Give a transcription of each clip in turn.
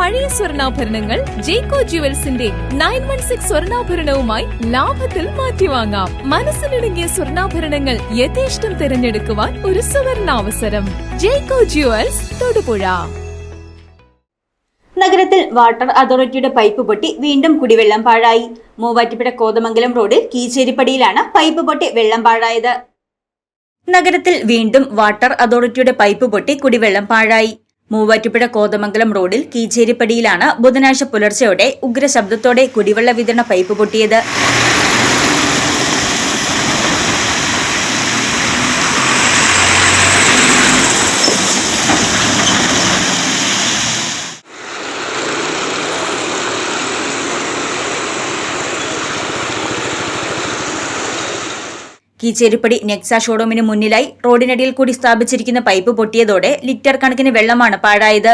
പഴയ സ്വർണാഭരണങ്ങൾ ജേക്കോ ജുവൽസിന്റെ നയൻ വൺ സിക്സ് സ്വർണാഭരണവുമായി ലാഭത്തിൽ മാറ്റിവാങ്ങാം. മനസ്സിലിടുങ്ങിയ സ്വർണാഭരണങ്ങൾ യഥേഷ്ടം തിരഞ്ഞെടുക്കുവാൻ ഒരു സുവർണാവസരം. ജേക്കോ ജുവൽസ് തൊടുപുഴ. നഗരത്തിൽ വാട്ടർ അതോറിറ്റിയുടെ പൈപ്പ് പൊട്ടി വീണ്ടും കുടിവെള്ളം പാഴായി. മൂവാറ്റുപുഴ കോതമംഗലം റോഡിൽ കീച്ചേരിപ്പടിയിലാണ് പൈപ്പ് പൊട്ടി വെള്ളം പാഴായത്. നഗരത്തിൽ വീണ്ടും വാട്ടർ അതോറിറ്റിയുടെ പൈപ്പ് പൊട്ടി കുടിവെള്ളം പാഴായി. മൂവാറ്റുപുഴ കോതമംഗലം റോഡിൽ കീച്ചേരിപ്പടിയിലാണ് ബുധനാഴ്ച പുലർച്ചെയോടെ ഉഗ്രശബ്ദത്തോടെ കുടിവെള്ള വിതരണ പൈപ്പ് പൊട്ടിയത്. കീച്ചേരിപ്പടി നെക്സ ഷോറൂമിന് മുന്നിലായി റോഡിനടിയിൽ കൂടി സ്ഥാപിച്ചിരിക്കുന്ന പൈപ്പ് പൊട്ടിയതോടെ ലിറ്റർ കണക്കിന് വെള്ളമാണ് പാഴായത്.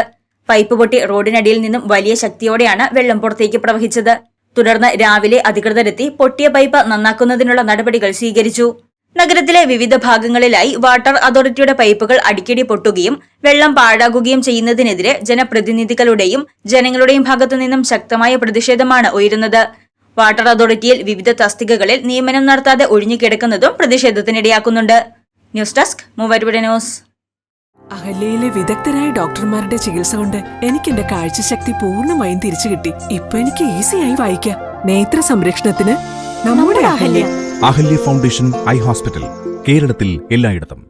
പൈപ്പ് പൊട്ടി റോഡിനടിയിൽ നിന്നും വലിയ ശക്തിയോടെയാണ് വെള്ളം പുറത്തേക്ക് പ്രവഹിച്ചത്. തുടർന്ന് രാവിലെ അധികൃതരെത്തി പൊട്ടിയ പൈപ്പ് നന്നാക്കുന്നതിനുള്ള നടപടികൾ സ്വീകരിച്ചു. നഗരത്തിലെ വിവിധ ഭാഗങ്ങളിലായി വാട്ടർ അതോറിറ്റിയുടെ പൈപ്പുകൾ അടിക്കടി പൊട്ടുകയും വെള്ളം പാഴാകുകയും ചെയ്യുന്നതിനെതിരെ ജനപ്രതിനിധികളുടെയും ജനങ്ങളുടെയും ഭാഗത്തുനിന്നും ശക്തമായ പ്രതിഷേധമാണ് ഉയരുന്നത്. വാട്ടർ അതോറിറ്റിയിൽ വിവിധ തസ്തികകളിൽ നിയമനം നടത്താതെ ഒഴിഞ്ഞുകിടക്കുന്നതും പ്രതിഷേധത്തിനിടയാക്കുന്നുണ്ട്. News desk Muvattupuzha news. അഹല്യയിലെ വിദഗ്ധരായ ഡോക്ടർമാരുടെ ചികിത്സ കൊണ്ട് എനിക്ക് എന്റെ കാഴ്ചശക്തി പൂർണമായും തിരിച്ചു കിട്ടി. ഇപ്പൊ എനിക്ക് ഈസിയായി വായിക്കാം. നേത്ര സംരക്ഷണത്തിന് നമ്മുടെ Ahalya. Ahalya foundation eye hospital കേരളത്തിൽ എല്ലായിടത്തും.